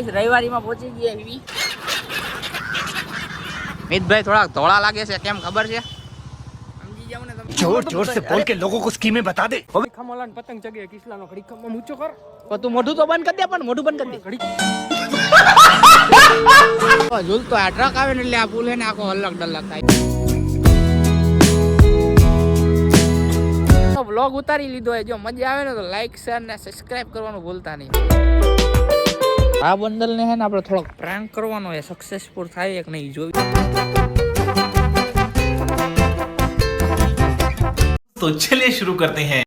Guys રવિવારીમાં પહોંચી ગયા એવી. મિતભાઈ થોડા ધોળા લાગે છે કેમ ખબર છે? જોર જોર સે બોલ કે લોકો કો સ્કીમે બતા દે. હવે ખમોલાન પતંગ જગે કિસલાનો ઘડી ખમ ઊંચો કર? તો તું મોઢું તો બંધ કરી દે પણ મોઢું બંધ કરી દે. ઘડી જુલ તો આ ટ્રક આવે ને એટલે આ પુલ હે ને આખો અલગ ડલગ થાય. બ્લોગ ઉતારી લીધો હોય જો મજા આવે ને તો લાઈક શેર ને સબસ્ક્રાઇબ કરવાનું ભૂલતા નહીં. આ બંડલને હે ને આપણે થોડોક પ્રાંક કરવાનો એ સક્સેસફુલ થાય એક નહીં જોવી. તો ચલિએ શરૂ કરતે હૈ.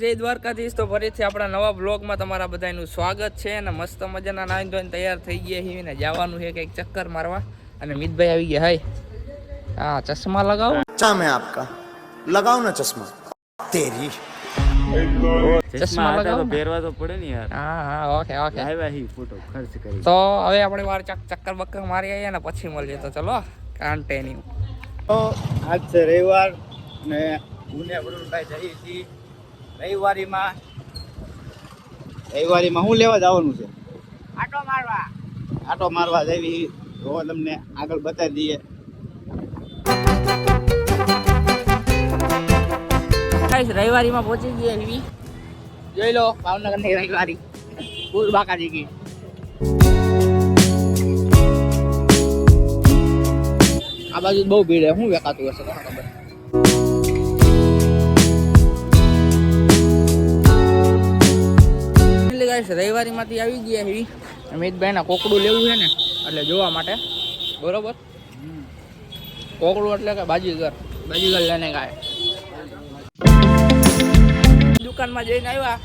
જય દ્વારકાધીશ. તો ફરીથી આપણા નવા બ્લોગમાં તમારા બધાનું સ્વાગત છે અને મસ્ત મજાના નાઈન ધોઈને તૈયાર થઈ ગયા છીએ ને જવાનું છે કંઈક ચક્કર મારવા. અને મિતભાઈ આવી ગયા હાય. હા ચશ્મા લગાવો. ચા મેં આપકા. લગાવો ને ચશ્મા. તેરી. ચશ્મા લગાવો પહેરવા તો પડે ને યાર. હા હા ઓકે ઓકે. આવ્યા હી ફોટો ખર્ચ કરી. તો હવે આપણે વાર ચક્કર બક્કર મારી આવીએ ને પછી મળીએ. તો ચલો કન્ટિન્યુ તો આજ છે રવિવાર ને હું ને વરુણભાઈ જઈએ છીએ રવિવારીમાં રવિવારીમાં હું લેવા જવાનું છે? આટો મારવા. આટો મારવા જઈએ તો તમને આગળ બતાવી દઈએ. ગાઈસ રવિવારીમાં પહોંચી ગયા એવી જોઈ લો ભાવનગરની રવિવારી. ફૂલ બાકાજી ગઈ આ બાજુ બહુ ભીડ છે શું વેકાતું હશે કોને ખબર. એટલે ગાઈસ રવિવારીમાંથી આવી ગયા એવી અમિતભાઈ ના કોકડું લેવું છે ને એટલે જોવા માટે. બરોબર? કોકડું એટલે કે બાજીગર. બાજીગર લેને ગાય. દુકાનમાં જઈને આવ્યા.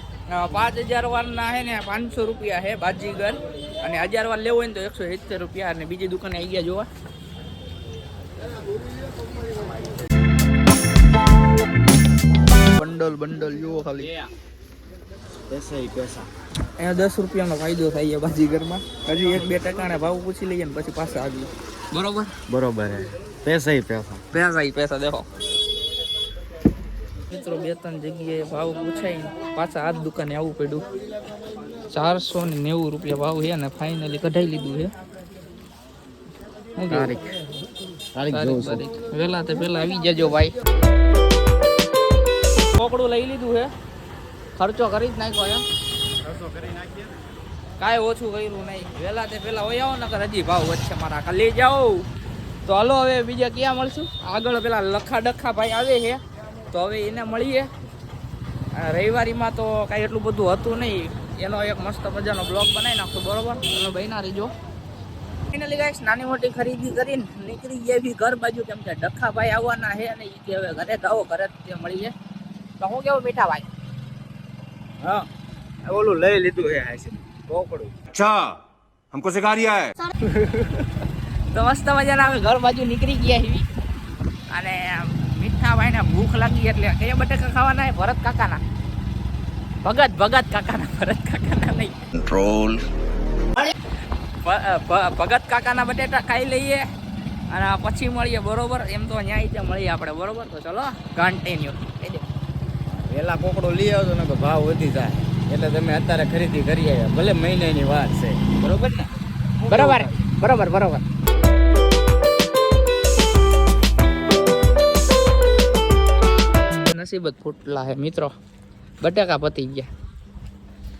પાંચ હજાર વારના હે ને પાંચસો રૂપિયા હે બાજીગર. અને હજાર વાર લેવો હોય ને તો એકસો સિત્તેર રૂપિયા અને બીજી દુકાને આવી ગયા જોવા. બંડલ બંડલ જુઓ ખાલી. પૈસા ઈ પૈસા. અહીંયા દસ રૂપિયાનો ફાયદો થાય છે બાજીગરમાં. હજી એક બે ટકાને ભાવ પૂછી લઈએ ને પછી પાછા આવીએ બરોબર? બરોબર પૈસા પૈસા. પૈસા પૈસા દેખો મિત્રો બે ત્રણ જગ્યાએ ભાવ પૂછાય પાછા આ દુકાને આવવું પડ્યું. ચારસો ને નેવું રૂપિયા ભાવ છે ને ફાઇનલી કઢાઈ લીધું છે. તારીખ. તારીખ. વહેલા તે પહેલા આવી જજો ભાઈ. કોકડું લઈ લીધું છે. ખર્ચો કરી જ નાખ્યો એમ કાંઈ ઓછું કર્યું નહીં. વહેલા તે પહેલા હોય આવો નકર હજી ભાવ વધશે મારા ખાલી જાઓ. તો હાલો હવે બીજા ક્યાં મળશું? આગળ પેલા લખા ડખા ભાઈ આવે છે. તો હવે એને મળીએ. રવિવારીમાં તો કાંઈ એટલું બધું હતું નહીં. એનો એક મસ્ત મજાનો બ્લોગ બનાવી નાખશું બરોબર? એનો તમે બહેના રહીજો. ફાઇનલી ગાઈસ નાની મોટી ખરીદી કરીને નીકળી ગયા બી ઘર બાજુ કેમ કે ડખાભાઈ આવવાના છે અને એ કે હવે ઘરે જાઓ ઘરે જ તે મળીએ. તો હું કેવો મીઠા ભાઈ? હા. ઓલું લઈ લીધું હે આઈસી પોકડું અચ્છા. હમકો સિખા રહ્યા હે તો મસ્ત મજાના અમે ઘર બાજુ નીકળી ગયા છીએ. અને મીઠા ભાઈને ભૂખ લાગી એટલે એ બટેકા ખાવાના ભરત કાકાના. ભગત ભગત કાકાના ભરત કાકાના નહીં. કંટ્રોલ ભગત કાકાના બટેટા ખાઈ લઈએ અને પછી મળીએ બરોબર? એમ તો ન્યાય ત્યાં મળીએ આપણે બરોબર? તો ચલો કન્ટિન્યુ પહેલા કોકડો લઈ આવજો ને તો ભાવ વધી જાય. એટલે તમે અત્યારે ખરીદી કરી આવ્યા. ભલે મહિનાની વાત છે. બરોબર ને? બરોબર બરોબર બરોબર. નસીબ જ ફૂટલા હે મિત્રો. બટાકા પતી ગયા.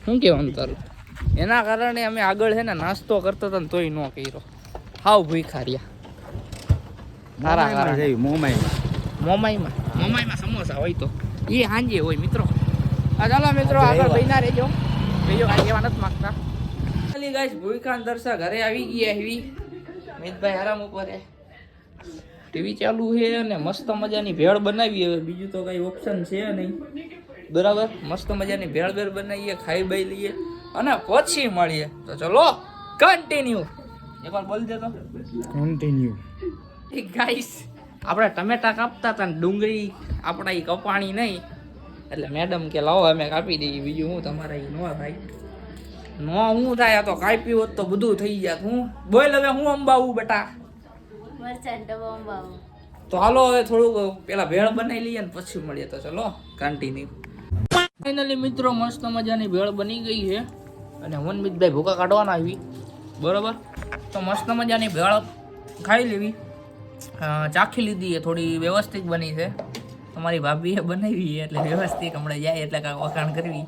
શું કહેવાનું તારું? એના કારણે અમે આગળ છે ને નાસ્તો કરતા હતા ને તોય ન કર્યો. હાવ ભૂખા રહ્યા. તારા કારણે. મોમાઈમાં મોમાઈમાં. મોમાઈમાં સમોસા હોય તો. એ હાંજે હોય મિત્રો. આ ચાલો મિત્રો આગળ. બહીના રહેજો. બીજો કાંઈ કહેવા નથી માંગતા. ખાલી ગાઈસ ભૂખાન દર્શા ઘરે આવી ગયા એવી મિતભાઈ આરામ ઉપર ટીવી ચાલુ છે અને મસ્ત મજાની ભેળ બનાવી હવે બીજું તો કઈ ઓપ્શન છે નહીં. બરાબર? મસ્ત મજાની ભેળ ભેળ બનાવીએ ખાઈ બાઈ લઈએ અને પછી મળીએ. તો ચલો કન્ટિન્યુ એકવાર બોલ દેતો તો. એ ગાઈસ આપણે ટમેટા કાપતા હતા ને ડુંગળી આપણા એ કપાણી નહીં. એટલે મેડમ કે લાવો અમે કાપી દઈએ. બીજું હું તમારે એ નો ભાઈ. નો હું થાય તો કાપ્યું હોત તો બધું થઈ જાત. હું? બોલ હવે હું અંબાવું બેટા? તો હાલો, હવે થોડુંક પેલા ભેળ બનાવી લઈએ ને પછી મળીએ તો ચલો કન્ટિન્યુ ફાઇનલી મિત્રો, મસ્ત મજાની ભેળ બની ગઈ છે. અને મનમિતભાઈ ભૂકા કાઢવાના આવી. બરોબર? તો મસ્ત મજાની ભેળ ખાઈ લેવી. ચાખી લીધી એ થોડી વ્યવસ્થિત બની છે. તમારી ભાભીએ બનાવી એટલે વ્યવસ્થિત હમણાં જાય એટલે કાંઈક વખાણ કરવી.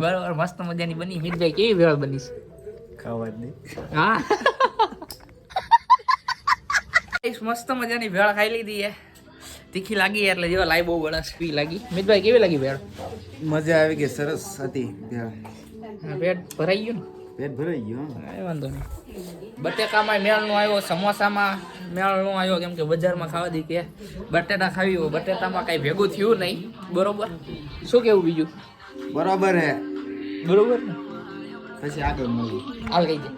બરોબર, મસ્ત મજાની બની મિતભાઈ, કેવી ભેળ બની છે? ખાવા જ નહીં હા? ગાઈસ, મસ્ત મજાની ભેળ ખાઈ લીધી છે તીખી લાગી એટલે જેવા લાઈ બહુ વળસ પી લાગી. મિતભાઈ કેવી લાગી ભેળ મજા આવી ગઈ સરસ હતી ભેળ પેટ ભરાઈ ગયું પેટ ભરાઈ ગયું ને કાંઈ વાંધો નહીં. બટેકામાં મેળનો આવ્યો સમોસામાં મેળનો આવ્યો કેમ કે બજારમાં ખાવા દી કે બટેટા ખાવી હોય બટેટામાં કાંઈ ભેગું થયું નહીં. બરોબર? શું કેવું બીજું? બરાબર હે. બરોબર ને? પછી આગળ મળવી હાલ કહી દે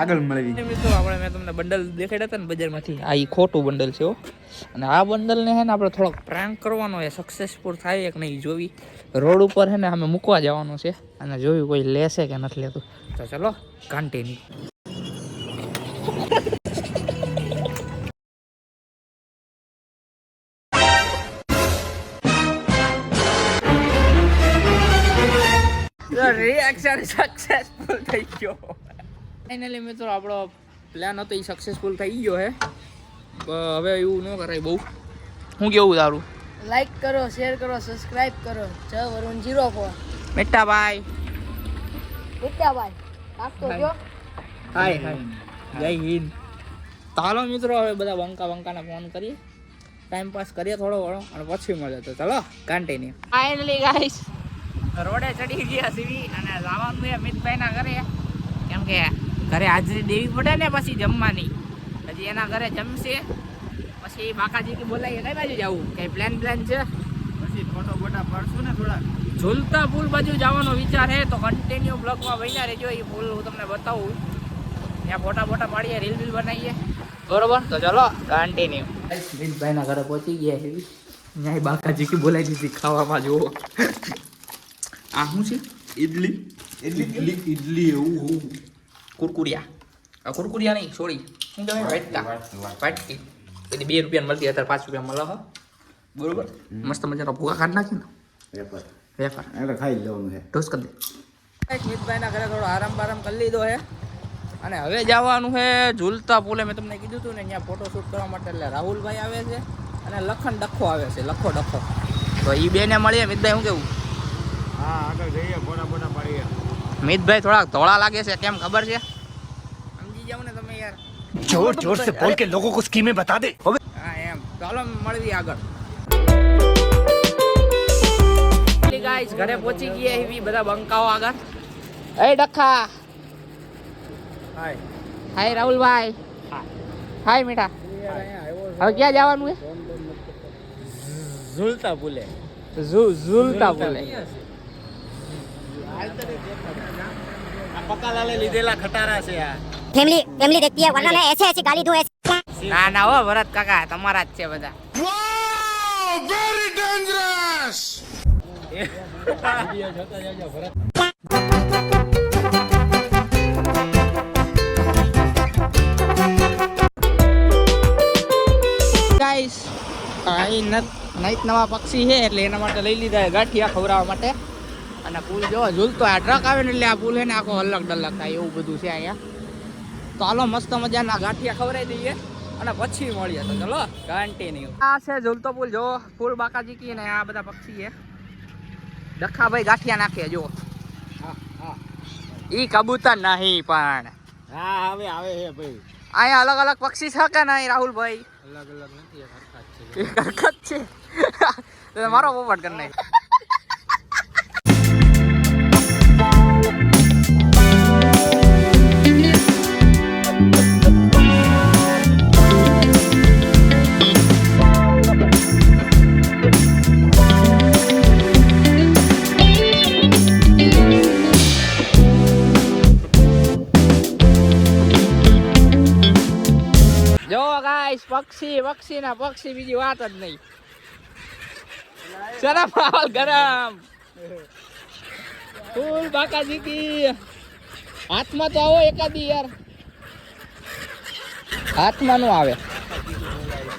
આગળ મળવી મિત્રો આપણે મેં તમને બંડલ દેખાડ્યા હતા ને બજારમાંથી આ એ ખોટું બંડલ છે અને આ બંડલને છે ને આપણે થોડોક પ્રાંક કરવાનો છે સક્સેસફુલ થાય કે નહીં જોવી. રોડ ઉપર છે ને અમે મૂકવા જવાનું છે અને જોયું કોઈ લેશે કે નથી લેતું. તો ચલો કન્ટિન્યુ રિએક્શન સક્સેસફુલ થઈ ગયો ફાઇનલી મિત્રો આપણો પ્લાન હતો એ સક્સેસફુલ થઈ ગયો હે હવે એવું ન કરાય બહુ હું કેવું તારું લાઈક કરો શેર કરો સબસ્ક્રાઇબ કરો જય વરુણ જીરો ફોર મેટાભાઈ ભાઈ રાખતો જો હાય હાય જય હિન્દ ચાલો મિત્રો હવે બધા બંકા બંકાને ફોન કરીએ ટાઈમ પાસ કરીએ થોડો ઘણો અને પછી મળે તો ચાલો કન્ટિન્યુ ફાઇનલી ગાઈસ રોડે ચડી ગયા સીવી અને જવાનું એ અમિતભાઈના ઘરે કેમ કે ઘરે હાજરી દેવી પડે ને પછી જમવાની. પછી એના ઘરે જમશે. પછી બાકાજી કે બોલાવીએ કઈ બાજુ જવું? કઈ પ્લાન પ્લાન છે? પછી ફોટો બોટા પાડશું ને થોડા ઝુલતા પુલ બાજુ જવાનો વિચાર છે તો કન્ટિન્યુ બ્લોગમાં બન્યા રહેજો એ પુલ હું તમને બતાવું. ત્યાં ફોટા ફોટા પાડીએ રીલ બીલ બનાવીએ. બરોબર? તો ચલો કન્ટિન્યુ મિતભાઈના ઘરે પહોંચી ગયા છે. ત્યાં બાકાજી કે બોલાવી દીધી ખાવામાં જુઓ. આ શું છે? ઇડલી ઇડલી ઇડલી એવું હું કુરકુરિયા. આ કુરકુરિયા નહીં સોરી. શું કહેવાય? વાટકા વાટકી. એટલે બે રૂપિયા મળતી અત્યારે પાંચ રૂપિયા મળે હો. બરોબર? મસ્ત મજાનો ભૂગા કાઢ નાખી ને વેફર. વેફર. એટલે ખાઈ લેવાનું છે. ટોસ કરી દે. મિતભાઈના ઘરે થોડો આરામ બારામ કરી લીધો છે. અને હવે જવાનું છે ઝૂલતા પુલે. મેં તમને કીધું હતું ને ત્યાં ફોટોશૂટ કરવા માટે એટલે રાહુલભાઈ આવે છે અને લખન ડખો આવે છે. લખો ડખો. તો એ બેને મળીએ. મિતભાઈ શું કેવું? હા આગળ જઈએ મિતભાઈ થોડા ધોળા લાગે છે કેમ ખબર છે? સમજી જાવ ને તમે યાર. જોર જોર સે બોલ કે લોકો કો સ્કીમે બતા દે. હવે હા એમ. ચાલો મળવી આગળ. ગાઈસ ઘરે પહોંચી ગયા એવી બધા બંકાઓ આગળ. એ ડખા. હાય. હાય રાહુલભાઈ. હાય મીઠા. હવે ક્યાં જવાનું છે? ઝૂલતા પુલે ઝૂલતા પુલે પકાલાલે લીધેલા નવા પક્ષી છે એટલે એના માટે લઈ લીધા ગાંઠિયા ખવડાવવા માટે. અને પુલ જો ઝૂલતો આ ટ્રક આવે ને એટલે આ પુલ ને આખો અલગ ડલગ થાય એવું બધું છે અહીંયા. તો હાલો મસ્ત મજાના ગાંઠિયા ખવડાવી દઈએ અને પછી મળીએ તો ચલો કન્ટિન્યુ આ છે ઝૂલતો પુલ જો ફૂલ બાકાજી કી ને આ બધા પક્ષી છે. ડખાભાઈ ગાંઠિયા નાખે જો ઈ કબૂતર નહીં પણ. હા હવે આવે છે ભાઈ. અહીંયા અલગ અલગ પક્ષી છે કે નહીં રાહુલભાઈ? અલગ અલગ નથી એક હરખા જ છે. એ હરકત છે. મારો પોપટ કરી નાખ. જો ગાઈસ પક્ષી પક્ષી ના પક્ષી બીજી વાત જ નહીં. શરમ હાલ ગરમ? ફૂલ બાકા જીતી હાથમાં તો આવો એકાદી યાર. હાથમાં નું આવે.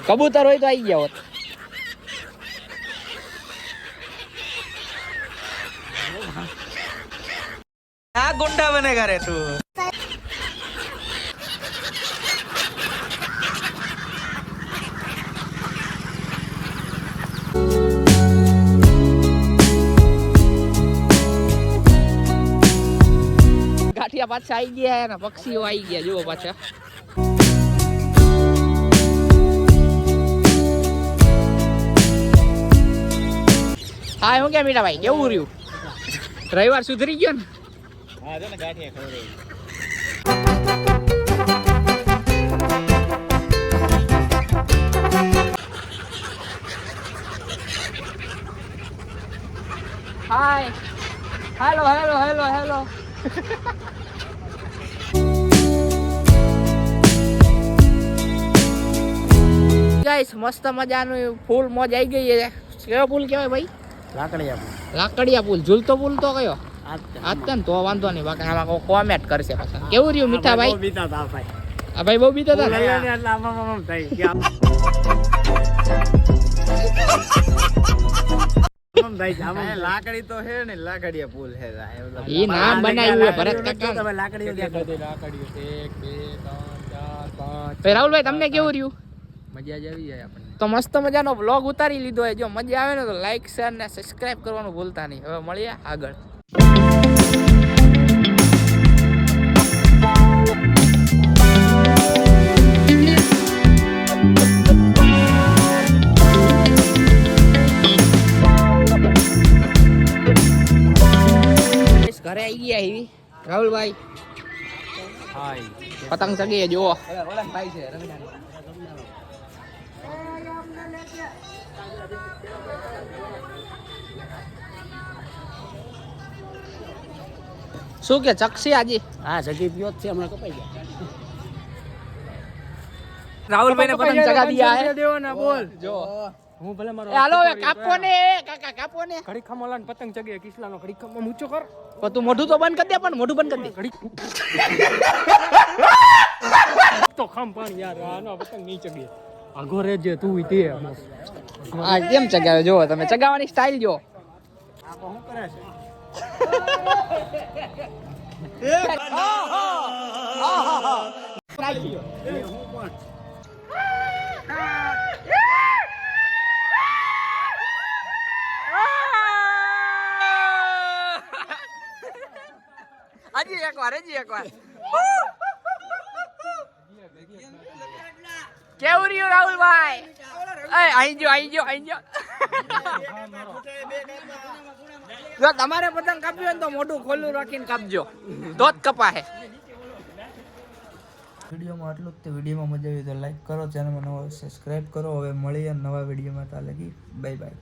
કબૂતર હોય તો આવી ગયા હોત. આ ગુંડા બને રે તું. ગાંઠિયા પાછા આવી ગયા અને પક્ષીઓ આવી ગયા, જુઓ પાછા. હા હું કે મીઠાભાઈ કેવું રહ્યું? રવિવાર સુધરી ગયો ને? Hi. Hello hello hello hello. Guys મસ્ત મજાનું ફૂલ મોજ આવી ગઈ છે કેવો પુલ કહેવાય ભાઈ? લાકડિયા પુલ. લાકડિયા પુલ. ઝૂલતો પુલ તો કયો? આજ ને તો વાંધો નહીં. બાકી આમાં કોમેન્ટ કરશે પાછા. કેવું રહ્યું મીઠા ભાઈ? બીતા હતા ભાઈ. આ ભાઈ બહુ બીતા હતા? એટલે આમ આમ. લાકડી તો હે ને લાકડીયા પુલ હે ઈ નામ બનાવ્યું ભરત કાકા. તમે લાકડીઓ દેખો. ભાઈ રાહુલભાઈ તમને કેવું રહ્યું? મજા જ આવી જાય આપણને. તો મસ્ત મજાનો બ્લોગ ઉતારી લીધો હોય જો મજા આવે ને તો લાઈક શેર ને સબસ્ક્રાઇબ કરવાનું ભૂલતા નહીં. હવે મળીએ આગળ. ઘરે આવી ગયા એવી. રાહુલભાઈ. પતંગ ચગીએ જુઓ. શું કે ચકસી આજી? હા જગી ગયો છે હમણાં કપાઈ ગયા. રાહુલભાઈ ને પતંગ ચગા દિયા હે. દેવો ના બોલ. જો હું ભલે મારો હાલો હવે કાપો ને કાકા કાપો ને. ઘડી ખમલાન પતંગ ચગે કિસલાનો ઘડી ખમો ઊંચો કર. પણ તું મોઢું તો બંધ કરી દે પણ મોઢું બંધ કરી દે. ઘડી તો ખમ પણ યાર આનો પતંગ નહીં ચગે આગો રેજે તું તે આ કેમ ચગાવે? જો તમે ચગાવવાની સ્ટાઇલ જો હાજી એક વાર હજી એક વાર કેવું રહ્યું રાહુલભાઈ? આઈ જો આઈ જો આઈ જો. જો, તમારે પતંગ કાપ્યું હોય તો મોઢું ખોલ્લું રાખીને કાપજો. તો જ કપાહે. વિડીયોમાં આટલું જ તે વિડીયોમાં મજા આવી તો લાઈક કરો, ચેનલમાં નવો સબસ્ક્રાઈબ કરો. હવે મળીએ નવા વિડીયોમાં ત્યાં લગી. Bye bye.